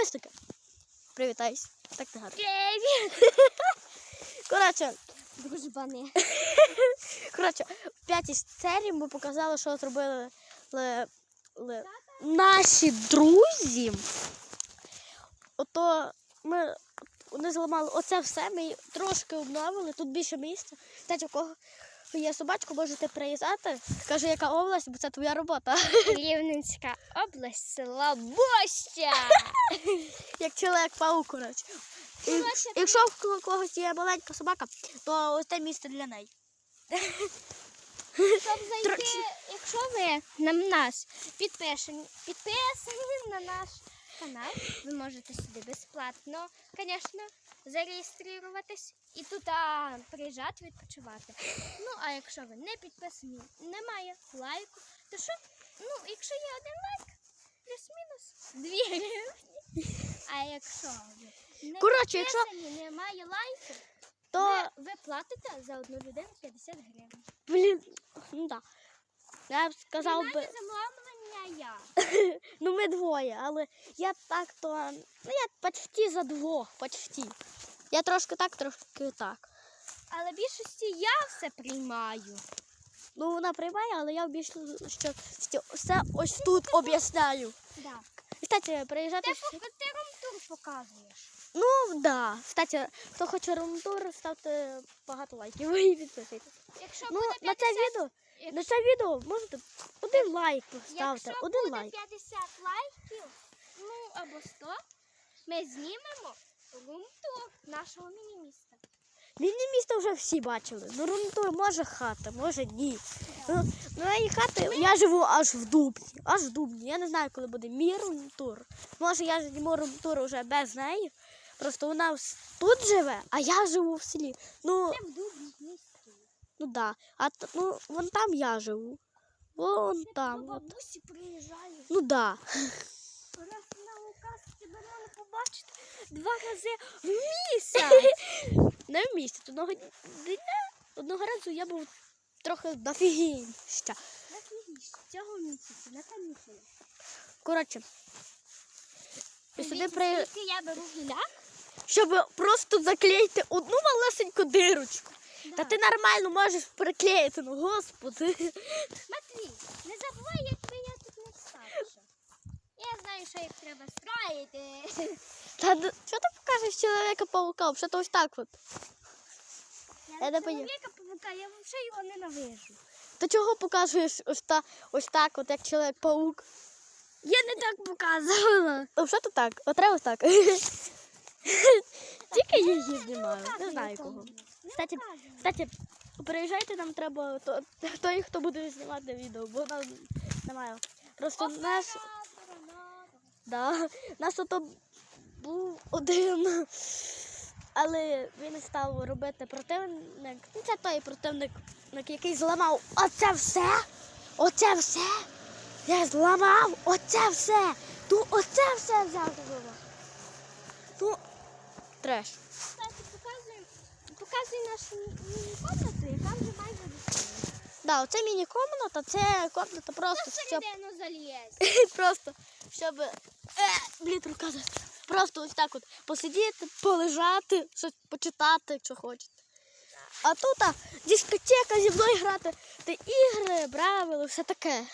підписники. Привітайся. Так не гарно. Привіт! Коротше, Дружбани. коротше, в п'ятій серії ми показали, що зробили ли, ли, наші друзі. Ото ми вони зламали оце все, ми її трошки обновили, тут більше місця. Кстати, у кого є собачка, можете приїздати. Каже, яка область, бо це твоя робота. Рівненська область, село Боща. Як чоловік паук, коротше. Якщо в кого- когось є маленька собака, то ось те місце для неї. Щоб зайти, якщо ви на нас підпишені, підписані на наш канал, ви можете сюди безплатно, звісно, зареєструватись і тут а, приїжджати відпочивати. Ну, а якщо ви не підписані, немає лайку, то що? Ну, якщо є один лайк, плюс-мінус дві гривні. А якщо ви не Коротше, якщо- підписані, немає лайку, То, ви, ви платите за одну людину 50 гривень. блін, ну так. Я б сказав би, замовлення я. ну ми двоє, але я так то, ну я почти за двох, почти. Я трошки так, трошки так. Але в більшості я все приймаю. Ну вона приймає, але я що що все ось тут об'ясняю. Да. Кстати, приїжджати. Ти, пок- ти румтур показуєш. Ну да. Кстати, хто хоче румтур, ставте багато лайків і підписуйтесь. Якщо Ну, буде на це відео, якщо, на це відео можете один лайк поставте, якщо один буде лайк. 50 лайків, ну або 100, ми знімемо румтур нашого міні-міста. Міні місто вже всі бачили. Ну румтур може хата, може ні. Ну, на моїй хати я живу аж в Дубні. Аж в Дубні. Я не знаю, коли буде мій румтур. Може, я зніму румтур вже без неї. Просто вона тут живе, а я живу в селі. Ну, Це в дубній місті. ну да. А ну, вон там я живу. Вон До там. От. бабусі приїжджаю. Ну да. Раз на указ тебе можна побачити два рази в місяць. Не в місті. Одного дня одного разу я був трохи дофігіща. Нафігіш, цього місяця, на канікули. Коротше. І сюди при... я беру гіляк. Щоб просто заклеїти одну малесеньку дирочку. Та ти нормально можеш приклеїти, ну господи. Матвій, не забувай, якби я тут не старша. Я знаю, що їх треба строїти. Та що ти покажеш чоловіка паука? Що то ось так от. Я, Я не чоловіка павука, я взагалі його ненавижу. То чого покажеш ось, та, ось так, от як чоловік паук? Я не так показувала. Що то так? От треба ось так. Тільки її знімаю, не знаю кого. Кстати, Кстати, приїжджайте, нам треба то, той, хто буде знімати відео, бо нам немає. Просто нас, да, нас ото був один, але він став робити противник. Ну, це той противник, який зламав оце все. Оце все. Я зламав оце все. Ну оце все взяв зламав. Треш. Кстати, показуй, показуй нашу міні-комнату, яка вже майже відкрита. Да, оце міні-комната, це комната просто, щоб просто, щоб е, блін, рука зас- Просто ось так от посидіти, полежати, щось почитати, якщо хочете. А тут а, дискотека зі мною грати, та ігри, правила, все таке.